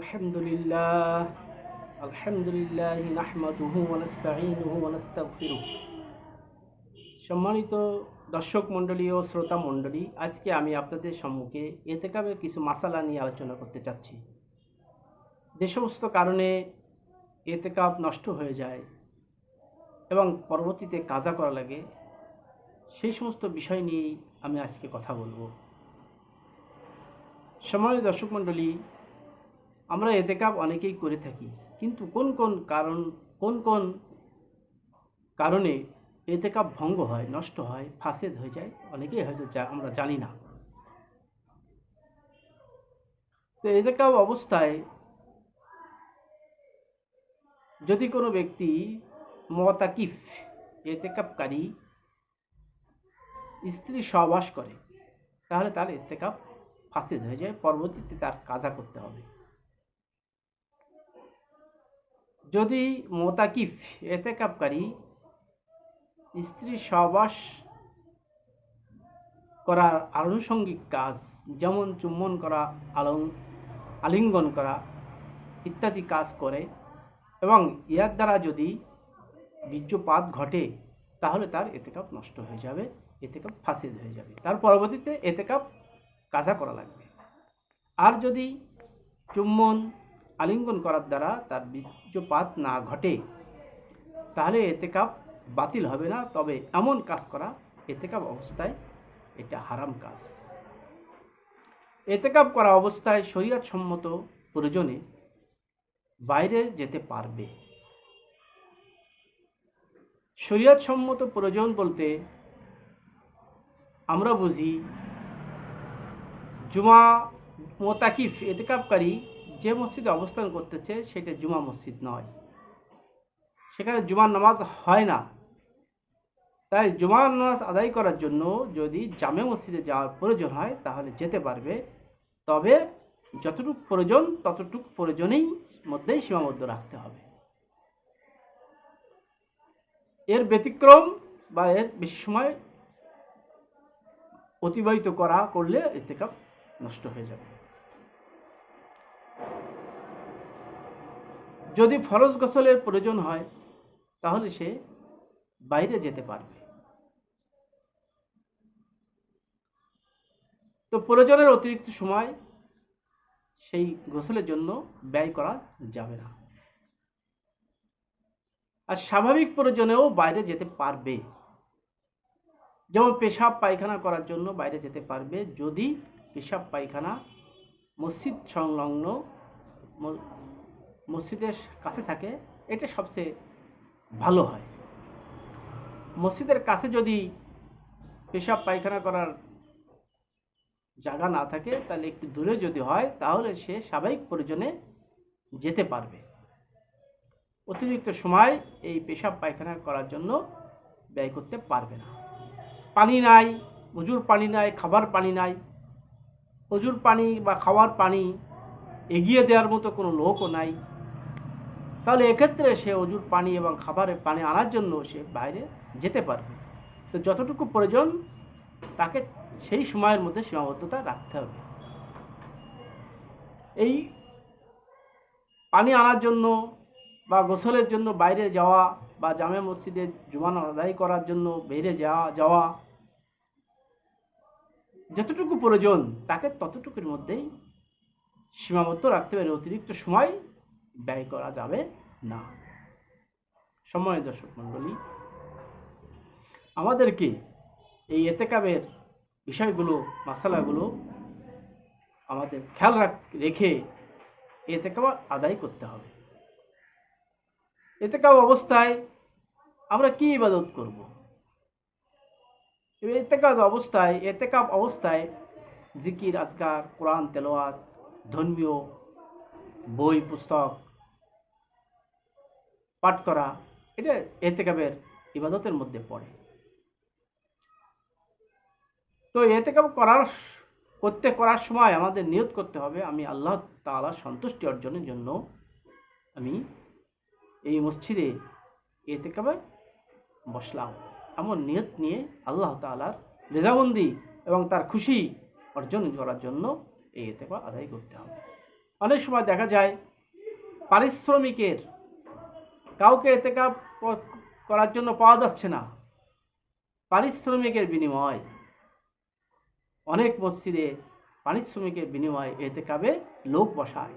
الحمد لله الحمد لله نحمده ونستعينه ونستغفره সম্মানিত দর্শক মণ্ডলী ও শ্রোতা মণ্ডলী আজকে আমি আপনাদের সম্মুখে এতেকাবের কিছু মাসালা নিয়ে আলোচনা করতে চাচ্ছি যে সমস্ত কারণে এতেকাব নষ্ট হয়ে যায় এবং পরবর্তীতে কাজা করা লাগে সেই সমস্ত বিষয় নিয়েই আমি আজকে কথা বলবো সম্মানিত দর্শক মণ্ডলী আমরা এতেকাব অনেকেই করে থাকি। কিন্তু কোন কোন কারণ, কোন কোন কারণে এতেকাব ভঙ্গ হয়, নষ্ট হয়, ফাঁসেদ হয়ে যায়, অনেকেই হয়তো আমরা জানি না। তো এতেকাব অবস্থায় যদি কোনো ব্যক্তি মতাকিফ এতেকাবকারী স্ত্রী সহবাস করে, তাহলে তার ইস্তেকাব ফাসিদ হয়ে যায়, পরবর্তীতে তার কাজা করতে হবে। যদি মোতাকিফ এতেকাবকারী স্ত্রী সহবাস করার আনুষঙ্গিক কাজ, যেমন চুম্বন করা, আলং আলিঙ্গন করা ইত্যাদি কাজ করে এবং ইয়ার দ্বারা যদি বীর্যপাত ঘটে, তাহলে তার এতেকাপ নষ্ট হয়ে যাবে এতেকাপ ফাসিদ হয়ে যাবে। তার পরবর্তীতে এতেকাপ কাজা করা লাগবে। আর যদি চুম্বন আলিঙ্গন করার দ্বারা তার বীর্যপাত না ঘটে, তাহলে এতেকাপ বাতিল হবে না। তবে এমন কাজ করা এতেকাপ অবস্থায় এটা হারাম কাজ। এতেকাপ করা অবস্থায় শরীয়ত সম্মত প্রয়োজনে বাইরে যেতে পারবে। শরীয়ত সম্মত প্রয়োজন বলতে আমরা বুঝি, জুমা মোতাকিফ এতেকাবকারী যে মসজিদে অবস্থান করতেছে সেটা জুমা মসজিদ নয়। সেখানে জুমার নামাজ হয় না। তাই জুমার নামাজ আদায় করার জন্য যদি জামে মসজিদে যাওয়ার প্রয়োজন হয়, তাহলে যেতে পারবে। তবে যতটুকু প্রয়োজন, ততটুকু প্রয়োজনেই মধ্যেই সীমাবদ্ধ রাখতে হবে। এর ব্যতিক্রম বা এর বেশি সময় অতিবাহিত করা করলে এতেকাপ নষ্ট হয়ে যাবে। যদি ফরজ গোসলের প্রয়োজন হয়, তাহলে সে বাইরে যেতে পারবে। তো প্রয়োজনের অতিরিক্ত সময় সেই গোসলের জন্য ব্যয় করা যাবে না। আর স্বাভাবিক প্রয়োজনেও বাইরে যেতে পারবে। যেমন পেশাব পায়খানা করার জন্য বাইরে যেতে পারবে। যদি পেশাব পায়খানা, মসজিদ সংলগ্ন মসজিদের কাছে থাকে, এটা সবচেয়ে ভালো হয়। মসজিদের কাছে যদি পেশাব পায়খানা করার জায়গা না থাকে, তাহলে একটু দূরে যদি হয়, তাহলে সে স্বাভাবিক প্রয়োজনে যেতে পারবে। অতিরিক্ত সময় এই পেশাব পায়খানা করার জন্য ব্যয় করতে পারবে না। পানি নাই, উজুর পানি নাই, খাবার পানি নাই। উজুর পানি বা খাওয়ার পানি এগিয়ে দেওয়ার মতো কোনো লোকও নাই। তাহলে এক্ষেত্রে সে অজুর পানি এবং খাবারের পানি আনার জন্য সে বাইরে যেতে পারবে। তো যতটুকু প্রয়োজন, তাকে সেই সময়ের মধ্যে সীমাবদ্ধতা রাখতে হবে। এই পানি আনার জন্য বা গোসলের জন্য বাইরে যাওয়া বা জামে মসজিদে জুমান আদায় করার জন্য বাইরে যাওয়া যাওয়া, যতটুকু প্রয়োজন, তাকে ততটুকুর মধ্যেই সীমাবদ্ধ রাখতে পারে অতিরিক্ত সময় ব্যয় করা যাবে না। সময় দর্শক মণ্ডলী, আমাদেরকে এই এতেকাবের বিষয়গুলো, মশালাগুলো আমাদের খেয়াল রাখ, রেখে এতেকাব আদায় করতে হবে। এতেকাব অবস্থায় আমরা কি ইবাদত করব? এতেকাব অবস্থায় এতেকাব অবস্থায় জিকির, আজকার, কোরআন তেলোয়াত ধর্মীয় বই, পুস্তক, পাঠ করা, এটা এতেকাবের ইবাদতের মধ্যে পড়ে। তো এতেকাব করার করতে, করার সময় আমাদের নিয়ত করতে হবে, আমি আল্লাহ তাআলার সন্তুষ্টি অর্জনের জন্য আমি এই মসজিদে এতেকাবে বসলাম। এমন নিয়ত নিয়ে আল্লাহ তাআলার রেজাবন্দি এবং তার খুশি অর্জন করার জন্য এই এতেকা আদায় করতে হবে। অনেক সময় দেখা যায় পারিশ্রমিকের কাউকে ক- করার জন্য পাওয়া যাচ্ছে না। পারিশ্রমিকের বিনিময়। অনেক মসজিদে পারিশ্রমিকের বিনিময়ে এতেকাবে লোক বসায়।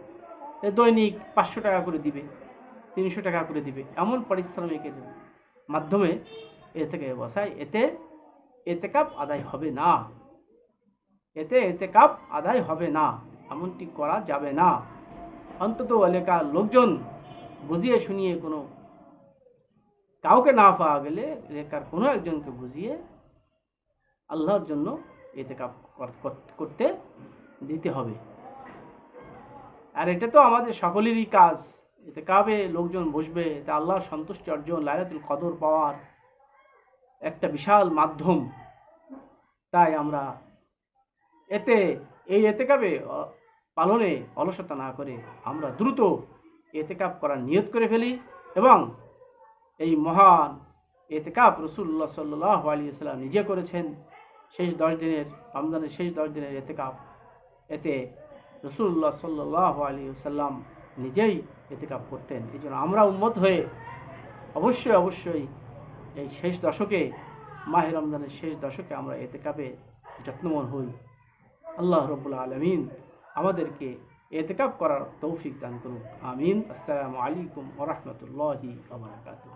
এ দৈনিক পাঁচশো টাকা করে দিবে, তিনশো টাকা করে দিবে, এমন পারিশ্রমিকের মাধ্যমে এ থেকে বসায়। এতে এতে কাপ আদায় হবে না। এতে এতে কাপ আদায় হবে না। এমনটি করা যাবে না। অন্তত এলাকার লোকজন বুঝিয়ে শুনিয়ে কোনো কাউকে না পাওয়া গেলে এলাকার কোনো একজনকে বুঝিয়ে আল্লাহর জন্য এতেকাপ কর- কর- করতে দিতে হবে। আর এটা তো আমাদের সকলেরই কাজ। এতে কাবে লোকজন বসবে এতে আল্লাহর সন্তুষ্টি অর্জন, লাইলাতুল কদর পাওয়ার একটা বিশাল মাধ্যম। তাই আমরা এতে এই এতেকাবে পালনে অলসতা না করে আমরা দ্রুত এতেকাপ করার নিয়ত করে ফেলি এবং এই মহান এতেকাপ রসুল্লাহ সাল্লাহ আলী নিজে করেছেন। শেষ দশ দিনের, রমজানের শেষ দশ দিনের এতেকাপ। এতে রসুল্লাহ সাল্লাহ আলী সাল্লাম নিজেই এতেকাপ করতেন। এই জন্য আমরা উন্মত হয়ে অবশ্যই অবশ্যই এই শেষ দশকে, মাহে রমজানের শেষ দশকে আমরা এতেকাপে যত্নমন হই। আল্লাহ রব্বুল আলমিন আমাদেরকে এতেকাপ করার তৌফিক দান করুন। আমিন। আসসালামু আলাইকুম ওরহমতুল্লাহি আবরকাতুহ